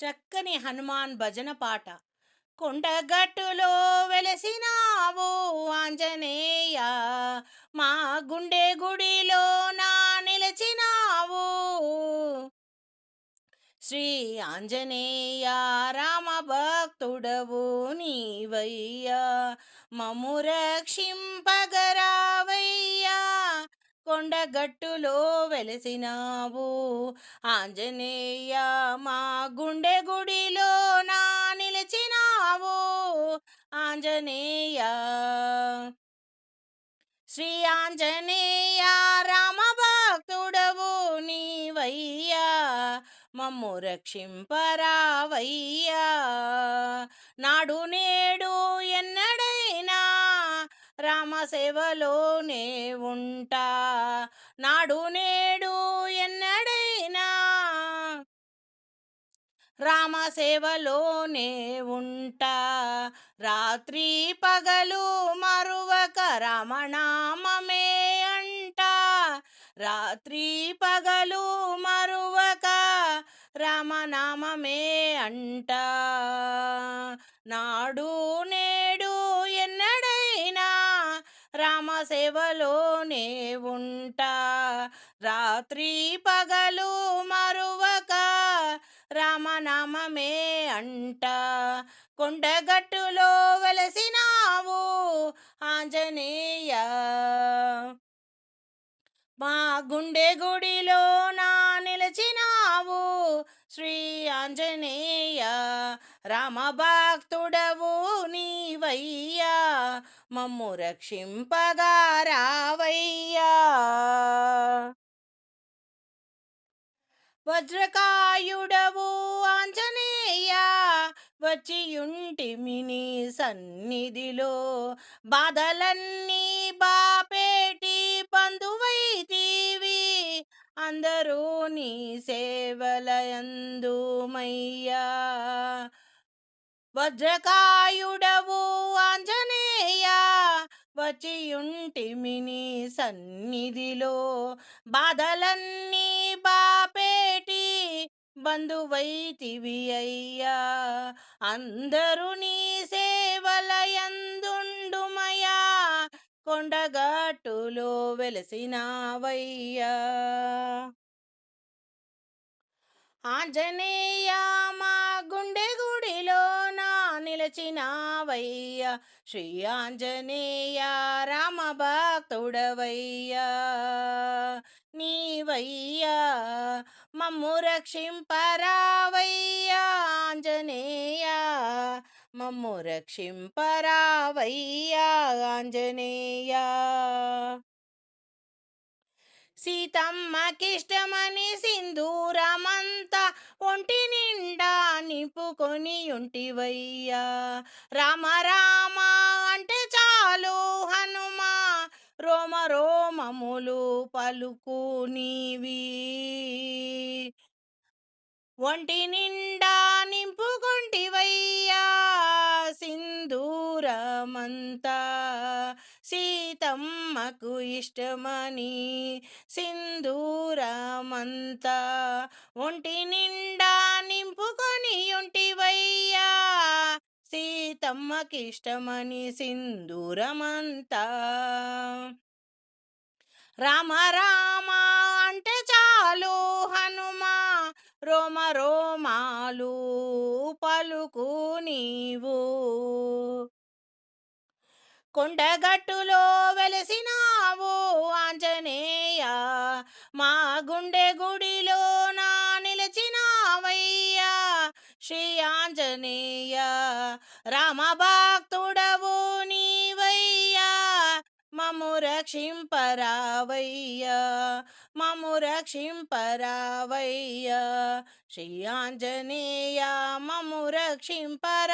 చక్కని హనుమాన్ భజన పాట. కొండగట్టులో వెలసినావు ఆంజనేయ మా గుండె గుడిలో నా నిలిచినావు. శ్రీ ఆంజనేయ రామ భక్తుడవు నీవయ్యా మము రక్షింపగరా కొండగట్టులో వెలసినావు. ఆంజనేయ మా గుండె గుడిలో నా నిలిచినావు. ఆంజనేయ శ్రీ ఆంజనేయ రామ భక్తుడవు నీవయ్యా. మమ్ము రక్షింపరావయ్యా. నాడు నేడు ఎన్నడైనా రామ సేవలోనే ఉంటా. నాడు నేడు ఎన్నడైనా రామ సేవలోనే ఉంటా. రాత్రి పగలు మరువక రామనామమే అంట. రాత్రి పగలు మరువక రామనామమే అంట. నాడు సేవలోనే ఉంటా. రాత్రి పగలు మరువక రామనామమే అంట. కొండగట్టులో వెలసినావు ఆంజనేయ. మా గుండె గుడిలో నా నిలిచినావు శ్రీ ఆంజనేయ. రామ భక్తుడవు నీవయ్యా మమ్ము రక్షింపగా రావయ్యా వజ్రకాయుడవు ఆంజనేయ వచ్చియుంటిమి నీ సన్నిధిలో బాధలన్నీ బాపేటి పందువైతీవి అందరూ నీ సేవల వజ్రకాయుడవు ఆంజనేయ వచ్చియుంటిమిని సన్నిధిలో బాధలన్నీ బాపేటి బంధువైతివి అయ్యా. అందరూ నీ సేవలయందుండుమయా కొండగట్టులో వెలసినావయ్యా. ఆంజనేయ మా నిలచినావయ్యా శ్రీ ఆంజనేయ రామ భక్తుడవయ్యా నీవయ్యా మమ్ము రక్షింపరావయ్యా ఆంజనేయ మమ్ము రక్షింపరావయ్యా ఆంజనేయ. సీతమ్మకిష్టమని సింధూరమంతా ఒంటి నిండా నింపుకొని ఉంటివయ్యా. రామ రామ అంటే చాలు హనుమా. రోమ రోమములు పలుకు నీవి ఒంటి నిండా సీతమ్మకు ఇష్టమని సింధూరమంతా ఒంటి నిండా నింపుకొని ఉంటివయ్యా సీతమ్మకి ఇష్టమని సింధూరమంతా. రామ రామ అంటే చాలు హనుమా రోమ రోమాలు పలుకు నీవు. కొండగట్టులో వెలసినావు ఆంజనేయ. మా గుండె గుడిలో నా నిలిచినావయ్యా శ్రీ ఆంజనేయ. రామభక్తుడవు నీవయ్యా మము రక్షింపరావయ్యా మము రక్షింపరావయ్యా. శ్రీ ఆంజనేయ మము రక్షింపరావయ్యా.